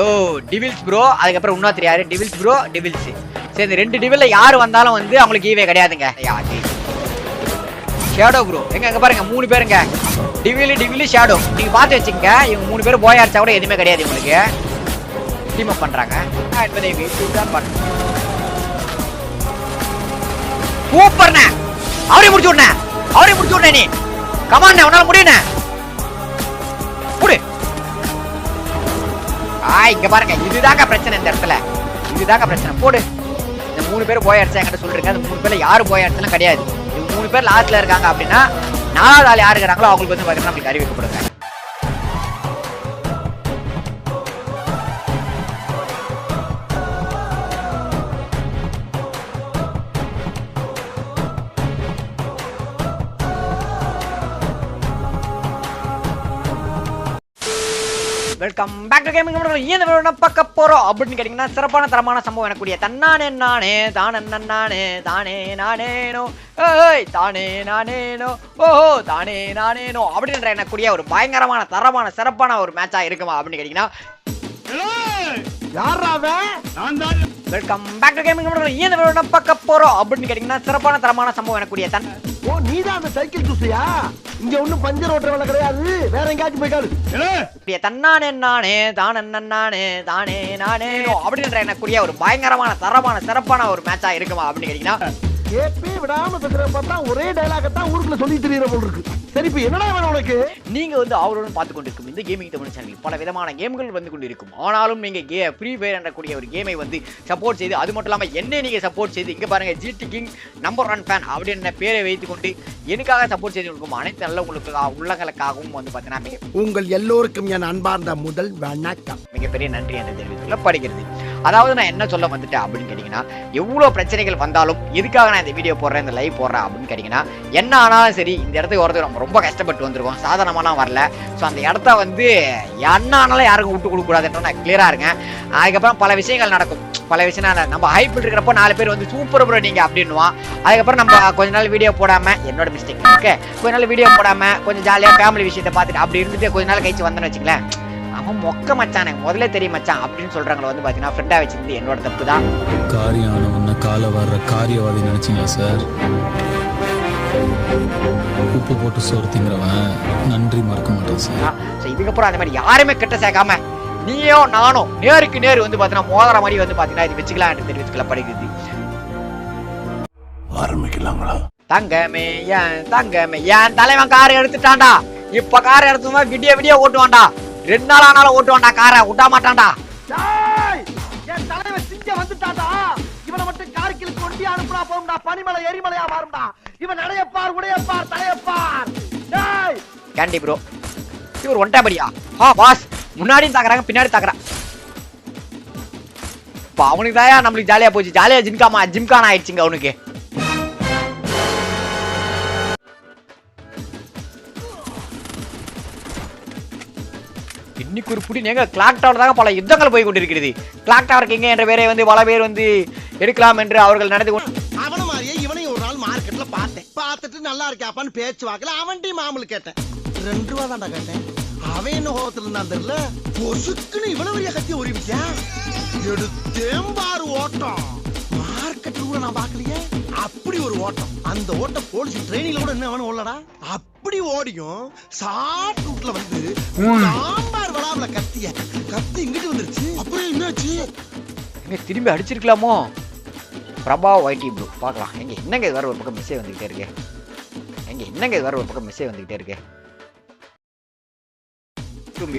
ஓ devils bro அதுக்கப்புறம் இன்னொருத்தர் யாரு? டிவில்ஸ் ப்ரோ டிவில்ஸ் சரி இந்த ரெண்டு டிவில்ல யார் வந்தாலும் வந்து அவங்களுக்கு ஈவே கிடையாதுங்க. ஷேடோ ப்ரோ எங்க எங்க பாருங்க மூணு பேருங்க. டிவிலி டிவிலி ஷேடோ நீங்க பார்த்து வச்சுக்கங்க. இவங்க மூணு பேரும் போய் அடிச்சா கூட எதுவுமே கிடையாது உங்களுக்கு டீம் அப் பண்றாங்க. நான் அவரே முடிச்சு விடனே அவரே முடிச்சு விடனே நீ. கமாண்ட உன்னால முடியுண்ணே இங்க பாருங்க. இதுதாங்க பிரச்சனை இந்த இடத்துல. இதுதாங்க பிரச்சனை. போடு. இந்த மூணு பேர் போய் அடிச்சா என்கிட்ட சொல்றீங்க அந்த மூணு பேர்ல யாரும் போய் அடிச்சாலும் கிடையாது. இது மூணு பேர் லாஸ்ட்ல இருக்காங்க அப்படின்னா நாலாவது ஆள் யாரு இருக்கிறாங்களோ அவங்களுக்கு வந்து பாத்தீங்கன்னா நம்மளுக்கு அறிவிக்கப்படுங்க. வெல்கம் பேக் டு கேமிங் இந்த வீடியோ என்ன பார்க்க போறோம்? அப்படின்னு கேட்டிங்கன்னா சிறப்பான தரமான சம்பவம் எனக்கூடிய தன்னானே நானே தானே நானே தானே நானேனோ. ஏய் தானே நானேனோ. ஓஹோ தானே நானேனோ. அப்படின்ற எனக்கூடிய ஒரு பயங்கரமான தரமான சிறப்பான ஒரு மேட்சா இருக்குமா அப்படின்னு கேட்டிங்கன்னா வெல்கம் பேக் டு கேமிங் என்ன பார்க்க போறோம். அப்படின்னு கேட்டிங்கன்னா சிறப்பான தரமான சம்பவம் எனக்கூடிய தன். ஓ நீதான் அந்த சைக்கிள் ஜூஸியா இங்க ஒண்ணும் பஞ்சர் ஓட்டுற வேலை கிடையாது. வேற எங்கேயாச்சும் போய்க்காது இப்படியே தன்னானே நானே தானே நானே தானே நானேனோ அப்படின்ற எனக்கூடிய ஒரு பயங்கரமான தரமான சிறப்பான ஒரு மேட்சா இருக்குமா அப்படின்னு கேட்டிங்கன்னா கேப்பே விடாம பேசுற பார்த்தா ஒரே டைலாக தான் ஊருக்குள்ள சொல்லி தெரியற போல் இருக்கு. சரி இப்ப என்னடா வேணும் உனக்கு? நீங்க வந்து அவருடன் பார்த்து கொண்டிருக்கும் இந்த கேமிங் தமிழ் சேனலில் பல விதமான கேம்கள் வந்து கொண்டிருக்கும். ஆனாலும் நீங்க கே ஃப்ரீ ஃபயர் என்றக்கூடிய ஒரு கேமை வந்து சப்போர்ட் செய்து அது மட்டும் இல்லாம என்ன நீங்க சப்போர்ட் செய்து இங்க பாருங்க GT king number one fan அப்படின்ற பேரை வைத்துக் கொண்டு எனக்காக சப்போர்ட் செய்து கொடுக்கும் அனைத்து நல்ல உங்களுக்கு உள்ளங்களுக்காகவும் வந்து பார்த்தீங்கன்னா உங்கள் எல்லோருக்கும் என் அன்பார்ந்த முதல் வணக்கம். மிகப்பெரிய நன்றி என்று தெரிவித்துள்ள படுகிறது. அதாவது நான் என்ன சொல்ல வந்துட்டேன் அப்படின்னு கேட்டிங்கன்னா எவ்வளோ பிரச்சனைகள் வந்தாலும் எதுக்காக நான் இந்த வீடியோ போடுறேன் இந்த லைவ் போடுறேன் அப்படின்னு கேட்டிங்கன்னா என்ன ஆனாலும் சரி இந்த இடத்துக்கு வரதுக்கு நம்ம ரொம்ப கஷ்டப்பட்டு வந்திருக்கோம் சாதாரணமாலாம் வரல. ஸோ அந்த இடத்த வந்து என்ன ஆனாலும் யாருக்கும் விட்டு கொடுக்கூடாதுன்ற நான் கிளியராக இருக்கேன். அதுக்கப்புறம் பல விஷயங்கள் நடக்கும். பல விஷயம் நம்ம ஹைப் இருக்கிறப்போ நாலு பேர் வந்து சூப்பர் ப்ரோ நீங்க அப்படின்னுவான். அதுக்கப்புறம் நம்ம கொஞ்ச நாள் வீடியோ போடாம என்னோட மிஸ்டேக் ஓகே கொஞ்ச நாள் வீடியோ போடாம கொஞ்சம் ஜாலியாக ஃபேமிலி விஷயத்தை பார்த்துட்டு அப்படி இருந்துட்டு கொஞ்ச நாள் கழிச்சு வந்தேன்னு வச்சுங்களேன் அவன் மொக்க மச்சானே முதல்ல தெரியும் மச்சான் அப்படின்னு சொல்றாங்கள வந்து பாத்தீங்கன்னா ஃப்ரெண்டா வச்சிருந்து என்னோட தப்பு தான் காரியான உன்னை கால வர்ற காரியவாதி நினைச்சீங்களா சார்? உப்பு போட்டு சோறு திங்கிறவன் நன்றி மறக்க மாட்டான் சார். ஸோ இதுக்கப்புறம் அந்த மாதிரி யாருமே கிட்ட சேர்க்காம நீயோ நானும் நேருக்கு நேர் வந்து பாத்தீங்கன்னா மோதிர மாதிரி வந்து பாத்தீங்கன்னா இது வச்சுக்கலாம் என்று தெரிவித்துக்கல படுகிறது ஆரம்பிக்கலாங்களா? தங்கமே ஏன் தங்கமே ஏன் தலைவன் காரை எடுத்துட்டான்டா? இப்ப காரை எடுத்துமா விடிய விடிய ஓட்டுவான்டா? ரெண்டு நாள் ஆனாலும் ஓட்டுவான்டா காரை விட மாட்டான்டா. என் தலைவன் சிங்க வந்துட்டாடா இவனை மட்டும் கார்கில் கொண்டு அனுப்புனா போகும்டா பனிமலை எரிமலையா மாறும்டா. இவன் நடையப்பார் உடையப்பார் தலையப்பார் டேய்! கேண்டி ப்ரோ இவர் ஒன்றாபடியா ஆ பாஸ் முன்னாடியும் தாக்குறாங்க பின்னாடி தாக்குறான். இப்போ அவனுக்கு தான் நம்மளுக்கு ஜாலியா போச்சு. ஜாலியா ஜிம்காமா ஜிம்கான் ஆயிடுச்சுங்க அவனுக்கு. இன்னைக்கு ஒரு கிளாக் டவர் பல யுத்தங்கள் போய் கொண்டிருக்கிறது. கிளாக் டவர் கிங்க என்ற பேரை வந்து பல பேர் வந்து எடுக்கலாம் என்று அவர்கள் நடந்து கொண்டு அவன மாதிரியே இவனையும் ஒரு நாள் மார்க்கெட்ல பார்த்தேன். பார்த்துட்டு நல்லா இருக்காப்பான்னு பேச்சு வாக்கல அவன்கிட்டயும் மாமூல் கேட்டேன். ரெண்டு ரூபா தான்டா கேட்டேன். அவன் என்ன கோபத்துல இருந்தான் தெரியல? பொசுக்குன்னு இவ்வளவு பெரிய கத்தி உரிவிச்சா எடுத்தேன் பாரு ஓட்டம். மார்க்கெட் கூட நான் பார்க்கலையே. அப்படி ஒரு ஓட்டம். அந்த ஓட்டம் போலீஸ் ட்ரெயினிங்ல கூட என்ன வேணும் உள்ளடா? அப்படி ஓடியும்? ஷார்ட் ரூட்ல வந்து சாம்பார் வளாவுல கத்திய கத்தி இங்கிட்டு வந்துருச்சு. அப்புறம் என்னாச்சு? எங்க திரும்பி அடிச்சிருக்கலாமோ? பிரபா ஒய்டி ப்ளூ பார்க்கலாம். எங்க என்னங்க இது வர ஒரு பக்கம் மெசேஜ் வந்துகிட்டே இருக்கு? எங்க என்னங்க இது வர ஒரு பக்கம் மெசேஜ் வந்துகிட்டே இருக்கு?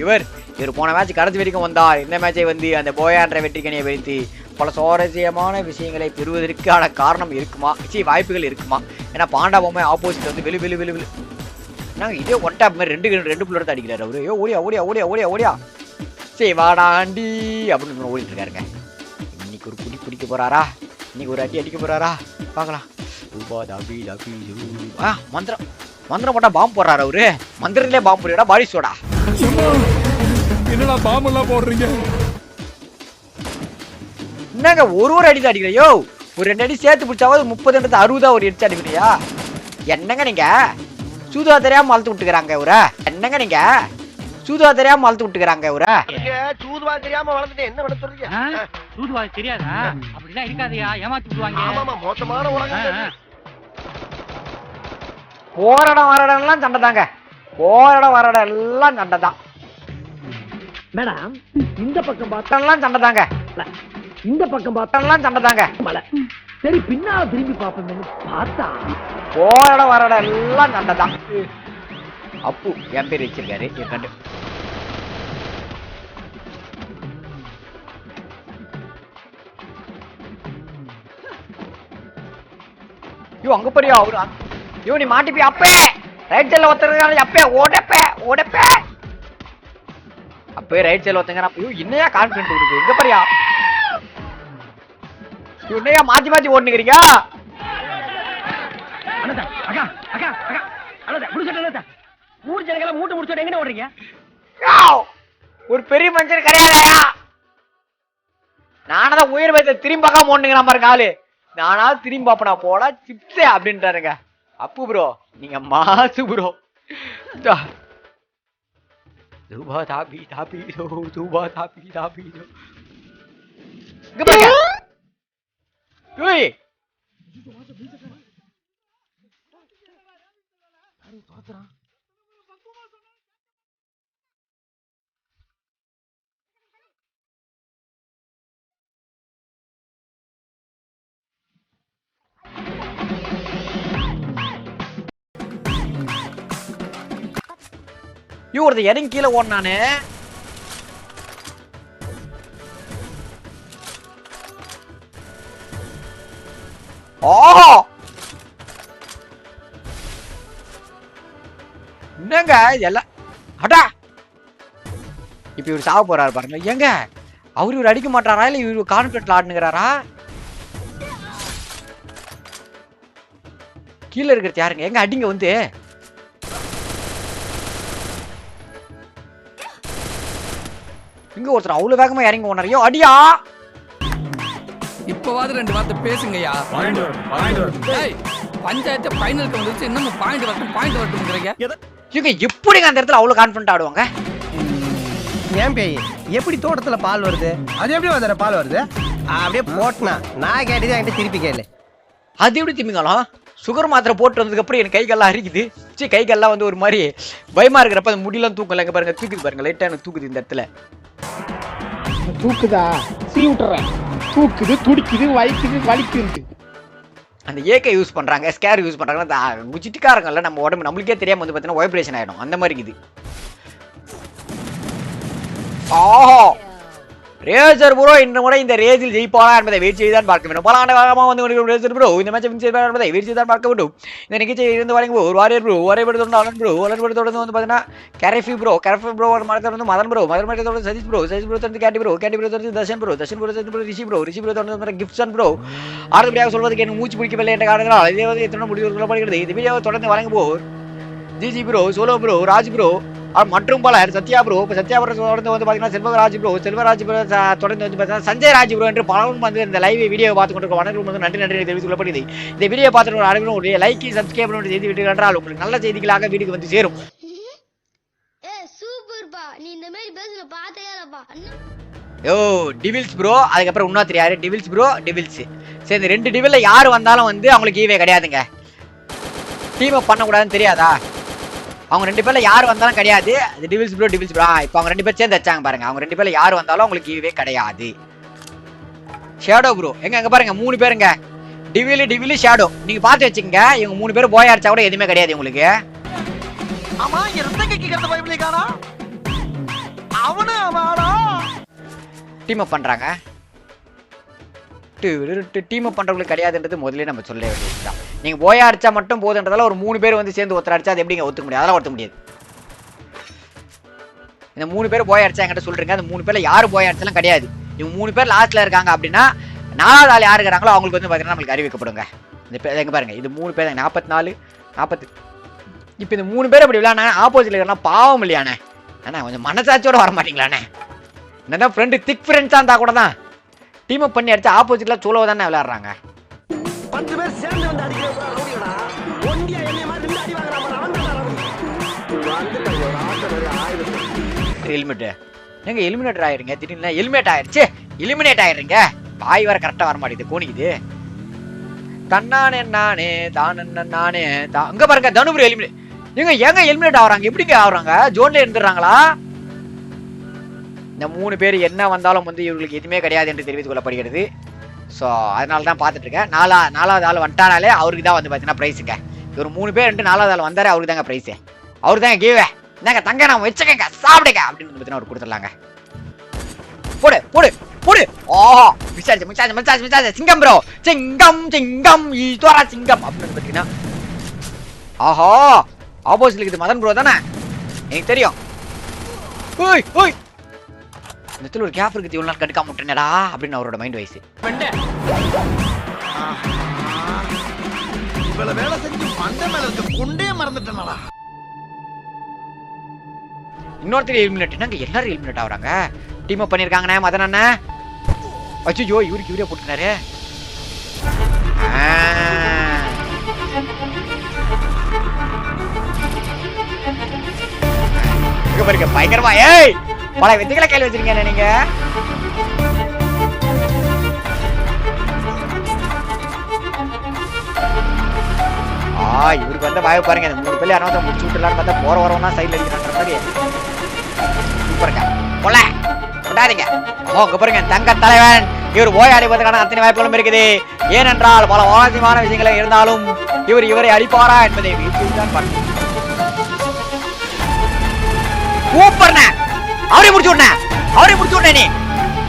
இவர் இவர் போன மேட்ச் கடைசி வரைக்கும் வந்தார். இந்த மேட்சை வந்து அந்த போயான்ற வெற்றிக்கணியை வைத்து பல சுவாரஸ்யமான விஷயங்களை பெறுவதற்கான காரணம் இருக்குமா? சி வாய்ப்புகள் இருக்குமா? ஏன்னா பாண்டா பொம்மை ஆப்போசிட் வந்து வெளி வெளி வெளி வெளி நாங்கள் இதே ஒன் டாப் மாதிரி ரெண்டு ரெண்டு புள்ளர் தான் அடிக்கிறாரு அவரு. ஐயோ ஓடியா ஓடியா ஓடியா ஓடியா ஓடியா. சரி வாடாண்டி அப்படின்னு ஓடிட்டு இருக்காருங்க. இன்னைக்கு ஒரு குடி பிடிக்க போறாரா? இன்னைக்கு ஒரு அடி அடிக்க போறாரா? பார்க்கலாம். ஆ மந்திரம். மந்திரம் போட்டா பாம்பு போடுறாரு அவரு. மந்திரத்திலே பாம்பு போடுறா பாடி சோடா என்னடா பாம்பெல்லாம் போடுறீங்க? என்னங்க ஒரு ஒரு அடி தான் அடிக்கிற யோ ஒரு ரெண்டு அடி சேர்த்து பிடிச்சாவது முப்பதுன்றது அறுபதா ஒரு அடிச்சு அடிக்கிறியா? என்னங்க நீங்க? சூதா தெரியாம வளர்த்து விட்டுக்கிறாங்க இவர. என்னங்க நீங்க? சூதுவா தெரியாம வளர்த்து விட்டுக்கிறாங்க இவர. சூதுவா தெரியாம வளர்ந்துட்டு என்ன பண்ண சொல்றீங்க சூதுவா தெரியாதா? அப்படிலாம் இருக்காதயா ஏமாத்தி விடுவாங்க. ஆமாமா மோசமான உலகம் போராடம் வரடம் எல்லாம் சண்டை தாங்க. போராடம் வரடம் எல்லாம் சண்டை தான். மேடம் இந்த பக்கம் பார்த்தா எல்லாம் சண்டை தாங்க. இந்த பக்கம் பார்த்தா எல்லாம் சண்டை தாங்க. மலை. சரி பின்னால திரும்பி பாப்போம்னு பார்த்தா போராடம் வரடம் எல்லாம் சண்டை தான் அப்பு என் பேர் வச்சிருக்காரு என் கண்டு ஐயோ அங்க போறியா அவரு? ஐயோ நீ மாட்டிப்பி அப்பே. ரைட் சைடுல ஒருத்தருக்கான அப்பே ஓடப்பே ஓடப்பே. அப்பே ரைட் சைடுல ஒருத்தங்க ஐயோ என்னையா கான்ஃபிடன்ட் இருக்கு? எங்க போறியா? ஐயோ, என்னையா மாத்தி மாத்தி ஓடுனுக்கிறீங்க? முடிச்சுட்டு எங்க ஓடுறீங்க! ஒரு பெரிய மனுஷன் கிடையாதயா நானதான் உயிர் வைத்த திரும்பி பார்க்காம ஓடுனுங்க பாருங்க ஆளு நானா திரும்பி பாப்பனா போடா சிப்ஸே அப்படின்றாருங்க. அப்பு ப்ரோ நீங்க மாசு ப்ரோ தூபா தாபி தாபி தோ தூபா தாபி தாபி தோ இங்க ஐயோ ஒருத்தன் இறங்கி கீழே ஓடினானே. ஓஹோ என்னங்க எல்லாம் அடா! இப்ப இவர் சாவ போறாரு பாருங்க. ஏங்க? அவர் இவர் அடிக்க மாட்டாரா? இல்ல இவர் கான்ஃபிடன்ட்ல ஆடுனுங்கிறாரா? கீழே இருக்கிறது யாருங்க? எங்க அடிங்க வந்து? இங்க ஒருத்தர் அவ்வளவு வேகமா இறங்கி ஓனரையோ அடியா? இப்பவாது ரெண்டு வார்த்தை பேசுங்கய்யா. பஞ்சாயத்து ஃபைனலுக்கு வந்துருச்சு இன்னும் பாயிண்ட் வரட்டும் பாயிண்ட் வரட்டும்ங்கிறீங்க. இவங்க எப்படிங்க அந்த இடத்துல அவ்வளவு கான்ஃபிடன்ட் ஆடுவாங்க? ஏன் பேய் எப்படி தோட்டத்துல பால் வருது? அது எப்படி வந்து பால் வருது? அப்படியே போட்டனா. நான் கேட்டது என்கிட்ட திருப்பி கேளு. அது எப்படி திமிங்கலாம்? சுகர் மாத்திரை போட்டு வந்ததுக்கு அப்புறம் எனக்கு கை கால்லாம் அரிக்குது. சரி கை கால்லாம் வந்து ஒரு மாதிரி பயமா இருக்கிறப்ப அந்த முடியெல்லாம் தூக்கல. இங்க பாருங்க தூக்குது பாருங்க லைட்டா எனக்கு தூக்குது இந்த இடத்துல. தூக்குதா? சீ விட்டுறேன். தூக்குது துடிக்குது வலிக்குது வலிக்குது. அந்த ஏகே யூஸ் பண்றாங்க ஸ்கேர் யூஸ் பண்றாங்க குச்சிட்டுக்காரங்கல்ல நம்ம உடம்பு நம்மளுக்கே தெரியாமல் வந்து பார்த்தீங்கன்னா வைப்ரேஷன் ஆயிடும். அந்த மாதிரி இருக்குது ஆஹா! ரேசர் ப்ரோ இந்த முறை இந்த ரேஸில் ஜெயிப்பாரா என்பதை வெயிட் செய்து தான் பார்க்க வேண்டும். பல ஆண்டு காலமாக வந்து கொண்டிருக்கும் ரேசர் ப்ரோ இந்த மேட்சை வின் செய்வார் என்பதை வெயிட் செய்து தான் பார்க்க வேண்டும். இந்த நிகழ்ச்சியை இருந்து வரைக்கும் ஒரு வாரியர் ப்ரோ ஒரே படி தொடர்ந்து அலன் ப்ரோ அலன் படி தொடர்ந்து வந்து பார்த்தீங்கன்னா கரஃபி ப்ரோ கரஃபி ப்ரோ மரத்தை தொடர்ந்து மதன் ப்ரோ மதன் மரத்தை தொடர்ந்து சதீஷ் ப்ரோ சதீஷ் ப்ரோ தொடர்ந்து கேட்டி ப்ரோ கேட்டி ப்ரோ தொடர்ந்து தர்ஷன் ப்ரோ தர்ஷன் ப்ரோ தொடர்ந்து ரிஷி ப்ரோ ரிஷி ப்ரோ தொடர்ந்து கிஃப்ட்ஸன் ப்ரோ ஆறுபடியாக சொல்வதற்கு எனக்கு மூச்சு பிடிக்கவில்லை என்ற காரணத்தினால் இதே வந்து எத்தனை முடிவு சொல்லப்படுகிறது இந்த வீடியோவை தொடர்ந்து வழங்குவோர் GG bro solo bro Raj bro மற்றும் பலர் சத்யா ப்ரோ இப்போ சத்யா ப்ரோ தொடர்ந்து வந்து பார்த்தீங்கன்னா செல்வராஜ் ப்ரோ செல்வராஜ் ப்ரோ தொடர்ந்து வந்து பார்த்தீங்கன்னா சஞ்சய் ராஜ் ப்ரோ என்று பலரும் வந்து இந்த லைவ் வீடியோ பார்த்து கொண்டிருக்க வணக்கம். வந்து நன்றி நன்றி தெரிவித்துக் கொள்ளப்படுகிறது. இந்த வீடியோ பார்த்துட்டு ஒரு அனைவரும் ஒரு லைக் சப்ஸ்கிரைப் பண்ணி செய்து விட்டு என்றால் உங்களுக்கு நல்ல செய்திகளாக வீட்டுக்கு வந்து சேரும். நீ இந்த மாதிரி பேசுன பார்த்தே இல்லப்பா? அண்ணா. யோ டிவில்ஸ் ப்ரோ அதுக்கப்புறம் இன்னொருத்தர் யாரு? டிவில்ஸ் ப்ரோ டிவில்ஸ் சரி இந்த ரெண்டு டிவில்ல யார் வந்தாலும் வந்து அவங்களுக்கு ஈவே கிடையாதுங்க. டீம் அப் பண்ணக்கூடாதுன்னு தெரியாதா? அவங்க ரெண்டு பேர்ல யார் வந்தாலும் கிடையாது. டிவில்ஸ் ப்ரோ டிவில்ஸ் ப்ரோ இப்போ அவங்க ரெண்டு பேர் சேர்ந்து வச்சாங்க பாருங்க. அவங்க ரெண்டு பேர்ல யார் வந்தாலும் அவங்களுக்கு ஈவே கிடையாது. ஷேடோ ப்ரோ எங்க எங்க பாருங்க மூணு பேருங்க டிவில் டிவில் ஷேடோ நீங்க பார்த்து வச்சுக்கங்க. இவங்க மூணு பேரும் போய் அடிச்சா கூட எதுவுமே கிடையாது உங்களுக்கு ஆமா டீம் அப் பண்றாங்க. டீம் அப் பண்றவங்களுக்கு கிடையாதுன்றது முதல்ல நம்ம சொல்ல வேண்டியதுதான். நீங்கள் போயா அடிச்சா மட்டும் போதுன்றதால ஒரு மூணு பேர் வந்து சேர்ந்து ஒருத்தர் அடிச்சா அது எப்படிங்க ஒத்துக்க முடியாது அதெல்லாம் ஒத்துக்க முடியாது. இந்த மூணு பேர் போய் அடிச்சா என்கிட்ட சொல்றீங்க. அந்த மூணு பேர்ல யாரு போய் அடிச்சாலும் கிடையாது. இவங்க மூணு பேர் லாஸ்ட்ல இருக்காங்க அப்படின்னா நாலாவது ஆள் யார் இருக்கிறாங்களோ அவங்களுக்கு வந்து பார்த்தீங்கன்னா நம்மளுக்கு அறிவிக்கப்படுங்க. இந்த பேர் எங்க பாருங்க. இது மூணு பேர் நாற்பத்தி நாலு நாற்பத்தி இப்போ இந்த மூணு பேர் அப்படி விளையாடுனா ஆப்போசிட்ல இருக்கிறனா பாவம் இல்லையாண்ணே? அண்ணா கொஞ்சம் மனசாட்சியோட வர மாட்டீங்களாண்ணே என்னன்னா ஃப்ரெண்டு திக் ஃப்ரெண்ட்ஸாக இருந்தால் கூட தான் டீம் அப் பண்ணி அடிச்சா ஆப்போசிட்ல சோலோ தானே விளையாடுறாங்க. பத்து பேர் சேர்ந்து வந்து அடிக்கிறா ரவுடியோடா ஒண்டியா என்னைய மாதிரி அடி வாங்குறான் அவன் தான் ரவுடி. எலிமினேட் எங்க எலிமினேட்டர் ஆயிருங்க? திடீர்னு எலிமினேட் ஆயிருச்சு எலிமினேட் ஆயிருங்க. வாய் வர கரெக்டா வர மாட்டேங்குது கோணிக்குது. தன்னானே நானே தானே நானே தா- அங்க பாருங்க தனுபுரி எலிமினேட் எங்க ஏங்க எலிமினேட் ஆகுறாங்க? எப்படிங்க ஆகுறாங்க? ஜோன்ல இருந்துடுறாங்களா? இந்த மூணு பேர் என்ன வந்தாலும் வந்து இவங்களுக்கு எதுவுமே கிடையாது என்று தெரிவித்துக் கொள்ளப்படுகிறது. ஸோ அதனால தான் பார்த்துட்ருக்கேன் நாலா நாலாவது ஆள் வந்துட்டானாலே அவருக்கு தான் வந்து பார்த்தீங்கன்னா ப்ரைஸுங்க இவர் மூணு பேர் ரெண்டு நாலாவது ஆள் வந்தார் அவருக்கு தாங்க ப்ரைஸு அவரு தாங்க கீவே என்னங்க தங்க நான் வச்சுக்கங்க சாப்பிடுங்க அப்படின்னு வந்து பார்த்தீங்கன்னா அவர் கொடுத்துடலாங்க. போடு போடு போடு. ஓஹோ மிச்சாச்சு மிச்சாச்சு மிச்சாச்சு விசாரிச்சு சிங்கம் ப்ரோ சிங்கம் சிங்கம் ஈஸ்வரா சிங்கம் அப்படின்னு பார்த்தீங்கன்னா. ஆஹா ஆப்போசிட்ல இருக்குது மதன் ப்ரோ தானே? எனக்கு தெரியும். ஓய் ஓய் இந்த இடத்துல ஒரு கேப் இருக்குது இவ்வளோ நாள் கண்டுக்காம விட்டுனடா அப்படின்னு அவரோட மைண்ட் வைஸ் இவ்வளவு வேலை செஞ்சு மண்ட மேல இருக்க குண்டே மறந்துட்டேனடா. இன்னொருத்தர் எலிமினேட் என்னங்க எல்லாரும் எலிமினேட் ஆகுறாங்க. டீம் அப் பண்ணியிருக்காங்கண்ணே மதன் அண்ணன் அச்சோ இவருக்கு இவரே போட்டுனாரு பாருங்க பயங்கரமா ஏய்! பல வித்துக்களை கையில் வச்சிருக்கீங்க நீங்க ஆ இவருக்கு வந்த வாய்ப்பு பாருங்க. இந்த மூணு பேர் யாரும் முடிச்சு விட்டுலான்னு பார்த்தா போற வரவனா சைடுல இருக்கிறாங்க மாதிரி சூப்பருங்க. கொள்ள கொண்டாதீங்க. ஓ இங்க பாருங்க. தங்க தலைவன். இவர் ஓய் அடைவதற்கான அத்தனை வாய்ப்புகளும் இருக்குது. ஏனென்றால் பல வாசியமான விஷயங்களை இருந்தாலும் இவர் இவரை அடிப்பாரா என்பதை வீட்டில்தான் பார்க்கணும். சூப்பர்ண்ணே அவரே முடிச்சு விடனே. அவரே முடிச்சு விடனே நீ.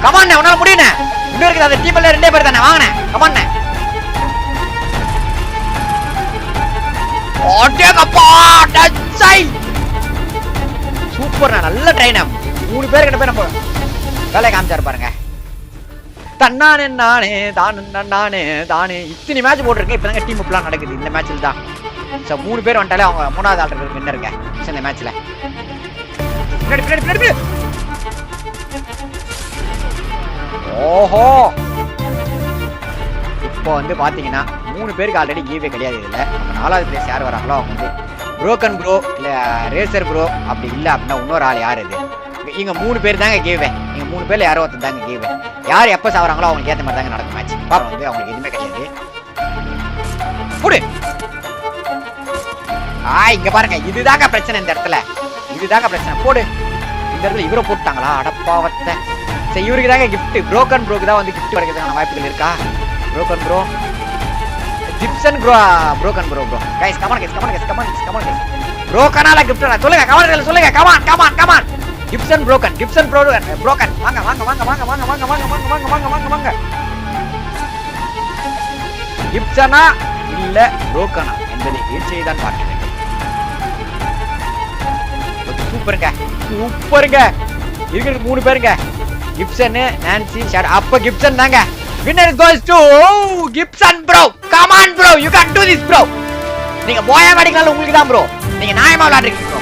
கமாண்ணே உன்னால முடியுண்ணே இன்னும் இருக்குது அந்த டீம்ல ரெண்டே பேர் தானே வாங்கண்ணே. கமாண்ணே ஓட்டேங்கப்பா டச்சை. சூப்பர்ண்ணா நல்ல ட்ரெயின் மூணு பேர் கிட்ட போய் நம்ம வேலையை காமிச்சாரு பாருங்க. தன்னானே நானே தானே நானே தானே. இத்தனை மேட்ச் போட்டிருக்கேன் இப்போ தாங்க டீம் பிளான் நடக்குது. இந்த மேட்ச்சில் தான். ஸோ மூணு பேர் வந்துட்டாலே அவங்க மூணாவது ஆள் இருக்கிற வின்னருங்க ஸோ இந்த மேட்ச்சில் பின்னாடி பின்னாடி பின்னாடி ஓஹோ. இப்போ வந்து பார்த்தீங்கன்னா மூணு பேருக்கு ஆல்ரெடி கீவே கிடையாது இதுல. நாலாவது பிளேஸ் யார் வராங்களோ அவங்க வந்து புரோக்கன் ப்ரோ இல்ல ரேசர் ப்ரோ அப்படி இல்லை அப்படின்னா இன்னொரு ஆள் யார் இது? இங்க மூணு பேர் தாங்க கேவே நீங்க மூணு பேரில் யாரோ ஒருத்தர் தாங்க கேவே யார் எப்போ சாவறாங்களோ அவங்களுக்கு ஏத்த மாதிரி தாங்க நடக்கும் மேட்ச் பாப்பா வந்து அவங்களுக்கு எதுவுமே கிடையாது. புடு. ஆ இங்க பாருங்க. இதுதாங்க பிரச்சனை இந்த இடத்துல. இதுதாங்க பிரச்சனை போடு இந்த இடத்துல இவரை போட்டாங்களா அடப்பாவத்தை சரி இவருக்கு தாங்க கிஃப்ட் புரோக்கன் ப்ரோக்கு தான் வந்து கிஃப்ட் கிடைக்கிறதுக்கான வாய்ப்புகள் இருக்கா broken bro Jipson bro broken bro bro guys come on guys come on guys come on guys come on guys புரோக்கனால gift சொல்லுங்க கமான் சொல்லுங்க come on come on come on Gibson broken Gibson bro broken வாங்க வாங்க வாங்க வாங்க வாங்க வாங்க வாங்க வாங்க வாங்க வாங்க வாங்க வாங்க கிப்சனா இல்ல புரோக்கனா என்பதை வீழ்ச்சியை தான் பார்க்கிறேன் சூப்பருங்க சூப்பருங்க இருக்கிறது மூணு பேருங்க. கிப்சன் நான்சி ஷாட் அப்ப கிப்சன் தாங்க. Winner goes to Gibson bro come on bro you can do this bro நீங்க போயா மாட்டீங்கனாலும் உங்களுக்கு தான் ப்ரோ நீங்க நியாயமா விளையாடுறீங்க ப்ரோ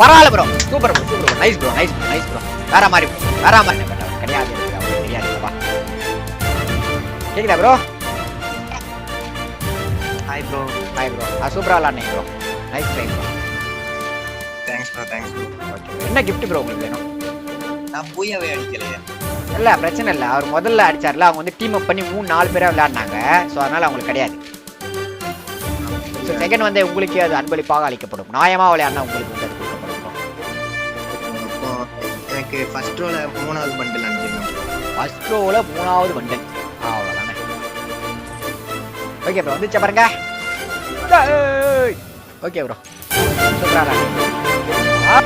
பரவாயில்ல bro super bro super bro nice bro nice bro nice bro வேற மாதிரி வேற மாதிரி. கிடையாது கிடையாது, கேக்குதா ப்ரோ ப்ரோ ஹாய் ப்ரோ சூப்பரா விளாட்னீங்க bro nice try bro thanks bro thanks bro okay என்ன கிஃப்ட் ப்ரோ உங்களுக்கு வேணும்? நான் பூயாவே அடிக்கலையே. இல்ல பிரச்சனை இல்ல. அவர் முதல்ல அடிச்சார்ல அவங்க வந்து டீம் அப் பண்ணி மூணு நாலு பேரா விளையாடினாங்க. ஸோ அதனால அவங்களுக்கு கிடையாது. ஸோ செகண்ட் வந்து உங்களுக்கு அது அன்பளிப்பாக அளிக்கப்படும். நியாயமா விளையாடினா உங்களுக்கு வந்து அது கொடுக்கப்படும் எனக்கு ஃபர்ஸ்ட் ரோல மூணாவது பண்டில் அனுப்பிடுங்க. ஃபர்ஸ்ட் ரோல மூணாவது பண்டல் அவ்வளோதானே ஓகே ப்ரோ வந்துச்சா பாருங்க. Trời ơi. Ok rồi. Chúng ta là